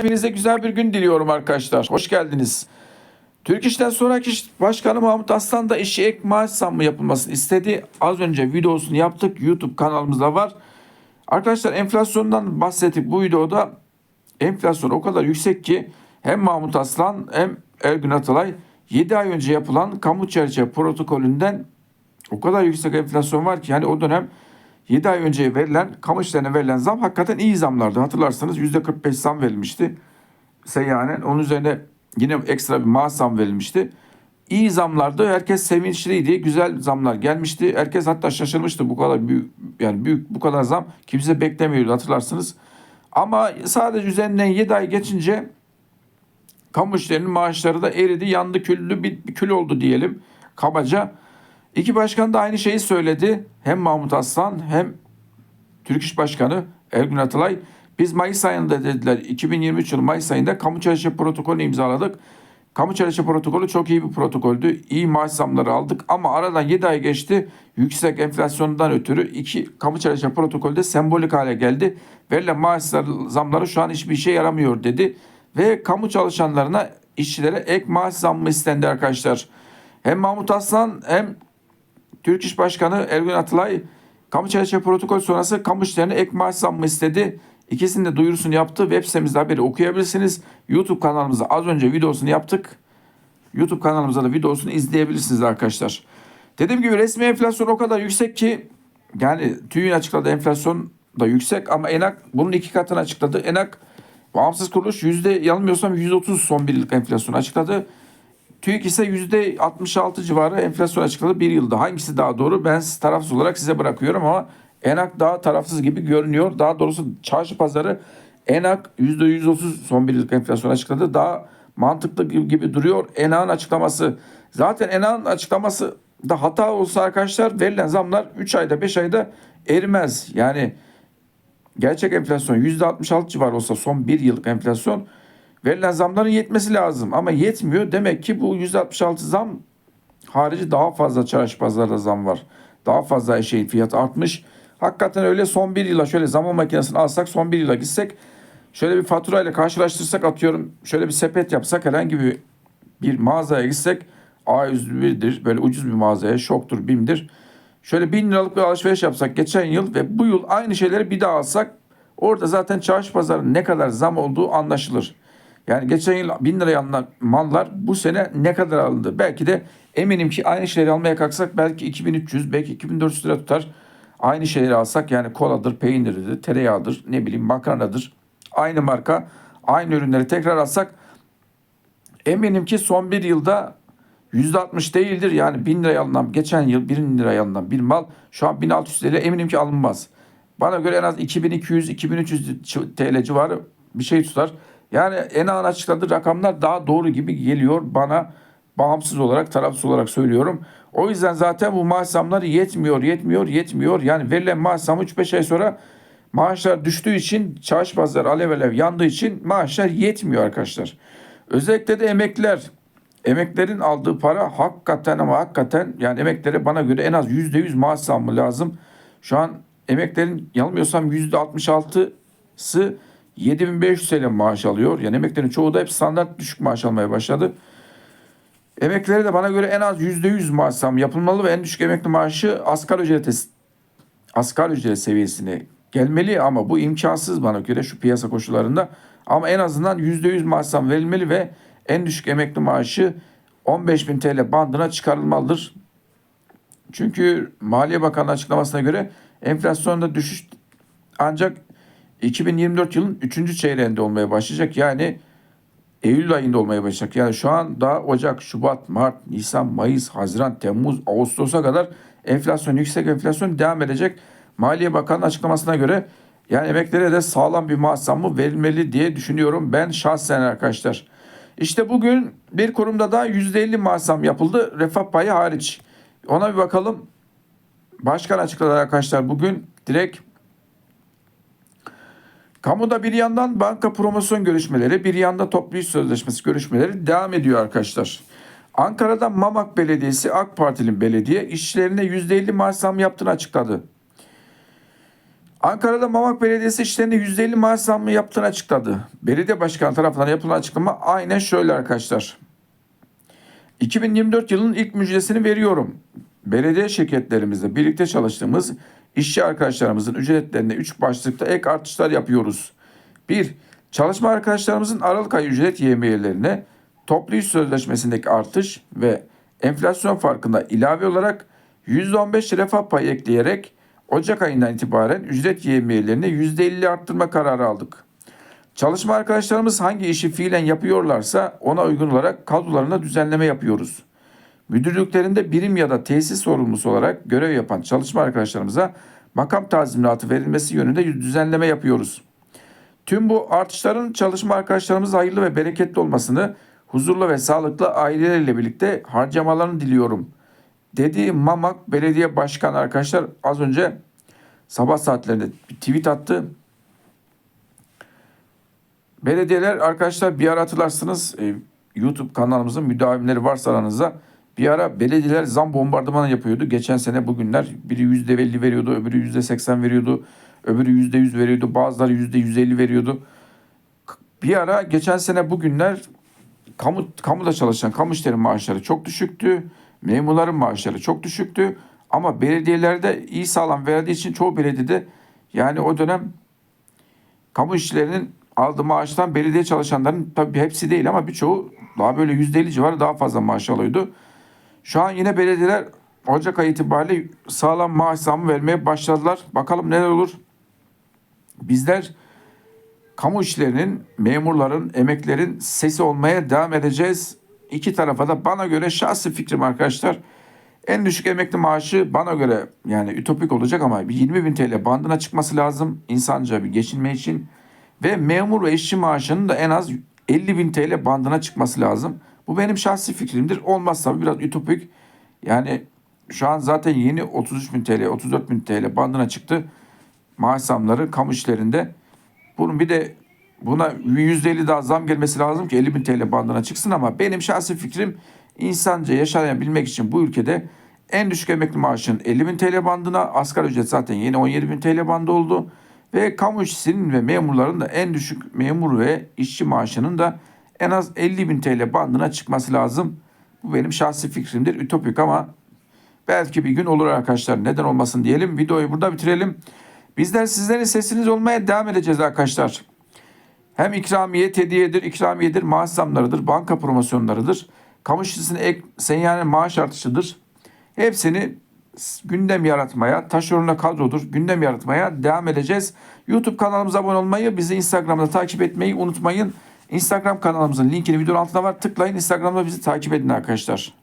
Hepinize güzel bir gün diliyorum arkadaşlar. Hoş geldiniz. Türk İş'ten sonraki Başkanı Mahmut Aslan da işi ek maaş zammı yapılmasını istedi. Az önce videosunu yaptık. YouTube kanalımızda var. Arkadaşlar enflasyondan bahsettik bu videoda. Enflasyon o kadar yüksek ki hem Mahmut Aslan hem Ergün Atalay 7 ay önce yapılan kamu çerçeve protokolünden o kadar yüksek enflasyon var ki yani o dönem 7 ay önce verilen kamu işlerine verilen zam hakikaten iyi zamlardı. Hatırlarsanız %45 zam verilmişti. Seyyanen onun üzerine yine ekstra bir maaş zam verilmişti. İyi zamlardı. Herkes sevinçliydi. Güzel zamlar gelmişti. Herkes hatta şaşırmıştı bu kadar büyük yani büyük bu kadar zam kimse beklemiyordu hatırlarsınız. Ama sadece üzerinden 7 ay geçince kamu işlerinin maaşları da eridi, yandı, küllü bir, bir kül oldu diyelim kabaca. İki başkan da aynı şeyi söyledi. Hem Mahmut Aslan hem Türk İş Başkanı Ergün Atalay. Biz Mayıs ayında dediler 2023 yılı Mayıs ayında kamu çalışma protokolünü imzaladık. Kamu çalışma protokolü çok iyi bir protokoldü. İyi maaş zamları aldık ama aradan 7 ay geçti. Yüksek enflasyondan ötürü iki kamu çalışma protokolü de sembolik hale geldi. Verilen maaş zamları şu an hiçbir işe yaramıyor dedi. Ve kamu çalışanlarına işçilere ek maaş zammı istendi arkadaşlar. Hem Mahmut Aslan hem Türk İş Başkanı Ergün Atalay kamu çalışma protokol sonrası kamu işlerine ek maaş zammı istedi. İkisinin de duyurusunu yaptı. Web sitemizde haberi okuyabilirsiniz. YouTube kanalımızda az önce videosunu yaptık. YouTube kanalımızda da videosunu izleyebilirsiniz arkadaşlar. Dediğim gibi resmi enflasyon o kadar yüksek ki yani TÜİ'nin açıkladığı enflasyon da yüksek ama ENAK bunun iki katını açıkladı. ENAK bağımsız kuruluş yüzde yanılmıyorsam 130 son bir yıllık enflasyon açıkladı. TÜİK ise %66 civarı enflasyon açıkladı bir yılda. Hangisi daha doğru ben tarafsız olarak size bırakıyorum ama ENAK daha tarafsız gibi görünüyor. Daha doğrusu çarşı pazarı ENAK %130 son bir yıllık enflasyon açıkladı. Daha mantıklı gibi duruyor. ENAK'ın açıklaması. Zaten ENAK'ın açıklaması da hata olsa arkadaşlar verilen zamlar 3 ayda 5 ayda erimez. Yani gerçek enflasyon %66 civarı olsa son bir yıllık enflasyon verilen zamların yetmesi lazım. Ama yetmiyor. Demek ki bu %66 zam harici daha fazla çarşı pazarda zam var. Daha fazla şeyin fiyatı artmış. Hakikaten öyle son bir yıla şöyle zaman makinesini alsak son bir yıla gitsek şöyle bir faturayla karşılaştırsak atıyorum şöyle bir sepet yapsak herhangi bir, bir mağazaya gitsek A101'dir böyle ucuz bir mağazaya şoktur BİM'dir. Şöyle bin liralık bir alışveriş yapsak geçen yıl ve bu yıl aynı şeyleri bir daha alsak orada zaten çarşı pazarın ne kadar zam olduğu anlaşılır. Yani geçen yıl bin liraya alınan mallar bu sene ne kadar alındı? Belki de eminim ki aynı şeyleri almaya kalksak belki 2300 belki 2400 lira tutar. Aynı şeyleri alsak yani koladır, peyniridir, tereyağıdır, ne bileyim makarnadır. Aynı marka, aynı ürünleri tekrar alsak eminim ki son bir yılda %60 değildir. Yani 1000 liraya alınan, geçen yıl 1000 liraya alınan bir mal şu an 1600 TL eminim ki alınmaz. Bana göre en az 2200-2300 TL civarı bir şey tutar. Yani ENA'nın açıkladığı rakamlar daha doğru gibi geliyor bana bağımsız olarak tarafsız olarak söylüyorum. O yüzden zaten bu maaş zamları yetmiyor, yetmiyor, yetmiyor. Yani verilen maaş zamı 3-5 ay sonra maaşlar düştüğü için çarşı alev alev yandığı için maaşlar yetmiyor arkadaşlar. Özellikle de emekliler emeklerin aldığı para hakikaten ama hakikaten yani emeklere bana göre en az %100 maaş zammı lazım. Şu an emeklerin yanılmıyorsam %66'sı 7500 TL maaş alıyor. Yani emeklerin çoğu da hep standart düşük maaş almaya başladı. Emeklilere de bana göre en az %100 maaş zam yapılmalı ve en düşük emekli maaşı asgari ücrete asgari ücret seviyesine gelmeli ama bu imkansız bana göre şu piyasa koşullarında. Ama en azından %100 maaş zam verilmeli ve en düşük emekli maaşı 15.000 TL bandına çıkarılmalıdır. Çünkü Maliye Bakanı açıklamasına göre enflasyonda düşüş ancak 2024 yılın 3. çeyreğinde olmaya başlayacak. Yani Eylül ayında olmaya başlayacak. Yani şu an daha Ocak, Şubat, Mart, Nisan, Mayıs, Haziran, Temmuz, Ağustos'a kadar enflasyon, yüksek enflasyon devam edecek. Maliye Bakanı açıklamasına göre yani emeklere de sağlam bir maaş zammı verilmeli diye düşünüyorum ben şahsen arkadaşlar. İşte bugün bir kurumda da %50 maaş yapıldı. Refah payı hariç. Ona bir bakalım. Başkan açıkladı arkadaşlar bugün direkt Kamuda bir yandan banka promosyon görüşmeleri, bir yanda toplu iş sözleşmesi görüşmeleri devam ediyor arkadaşlar. Ankara'da Mamak Belediyesi AK Partili belediye işçilerine %50 maaş zam yaptığını açıkladı. Ankara'da Mamak Belediyesi işlerinde %50 maaş zammı yaptığını açıkladı. Belediye başkanı tarafından yapılan açıklama aynen şöyle arkadaşlar. 2024 yılının ilk müjdesini veriyorum. Belediye şirketlerimizle birlikte çalıştığımız işçi arkadaşlarımızın ücretlerine 3 başlıkta ek artışlar yapıyoruz. 1. Çalışma arkadaşlarımızın Aralık ayı ücret yemeyelerine toplu iş sözleşmesindeki artış ve enflasyon farkında ilave olarak %15 refah payı ekleyerek Ocak ayından itibaren ücret yemiyelerini %50 arttırma kararı aldık. Çalışma arkadaşlarımız hangi işi fiilen yapıyorlarsa ona uygun olarak kadrolarına düzenleme yapıyoruz. Müdürlüklerinde birim ya da tesis sorumlusu olarak görev yapan çalışma arkadaşlarımıza makam tazminatı verilmesi yönünde düzenleme yapıyoruz. Tüm bu artışların çalışma arkadaşlarımıza hayırlı ve bereketli olmasını, huzurlu ve sağlıklı aileleriyle birlikte harcamalarını diliyorum. Dedi Mamak Belediye Başkanı arkadaşlar az önce sabah saatlerinde bir tweet attı. Belediyeler arkadaşlar bir ara hatırlarsınız e, YouTube kanalımızın müdavimleri varsa aranızda bir ara belediyeler zam bombardımanı yapıyordu. Geçen sene bugünler biri yüzde elli veriyordu, öbürü yüzde seksen veriyordu, öbürü yüzde yüz veriyordu, bazıları yüzde yüz elli veriyordu. Bir ara geçen sene bugünler kamu kamuda çalışan kamu işleri maaşları çok düşüktü. Memurların maaşları çok düşüktü. Ama belediyelerde iyi sağlam verdiği için çoğu belediyede yani o dönem kamu işçilerinin aldığı maaştan belediye çalışanların tabii hepsi değil ama birçoğu daha böyle %50 civarı daha fazla maaş alıyordu. Şu an yine belediyeler Ocak ayı itibariyle sağlam maaş zammı vermeye başladılar. Bakalım neler olur. Bizler kamu işlerinin, memurların, emeklerin sesi olmaya devam edeceğiz. İki tarafa da bana göre şahsi fikrim arkadaşlar. En düşük emekli maaşı bana göre yani ütopik olacak ama bir 20 bin TL bandına çıkması lazım insanca bir geçinme için. Ve memur ve işçi maaşının da en az 50 bin TL bandına çıkması lazım. Bu benim şahsi fikrimdir. Olmazsa biraz ütopik. Yani şu an zaten yeni 33 bin TL, 34 bin TL bandına çıktı. Maaş zamları kamu işlerinde. Bunun bir de buna %50 daha zam gelmesi lazım ki 50 bin TL bandına çıksın ama benim şahsi fikrim insanca yaşayabilmek için bu ülkede en düşük emekli maaşın 50 bin TL bandına, asgari ücret zaten yeni 17 bin TL bandı oldu. Ve kamu işçisinin ve memurların da en düşük memur ve işçi maaşının da en az 50 bin TL bandına çıkması lazım. Bu benim şahsi fikrimdir. Ütopik ama belki bir gün olur arkadaşlar. Neden olmasın diyelim. Videoyu burada bitirelim. Bizler sizlerin sesiniz olmaya devam edeceğiz arkadaşlar. Hem ikramiye, hediyedir, ikramiyedir, maaş zamlarıdır, banka promosyonlarıdır. Kamu işçisine ek seyyane maaş artışıdır. Hepsini gündem yaratmaya, taşeronla kadrodur, gündem yaratmaya devam edeceğiz. YouTube kanalımıza abone olmayı, bizi Instagram'da takip etmeyi unutmayın. Instagram kanalımızın linkini videonun altında var. Tıklayın Instagram'da bizi takip edin arkadaşlar.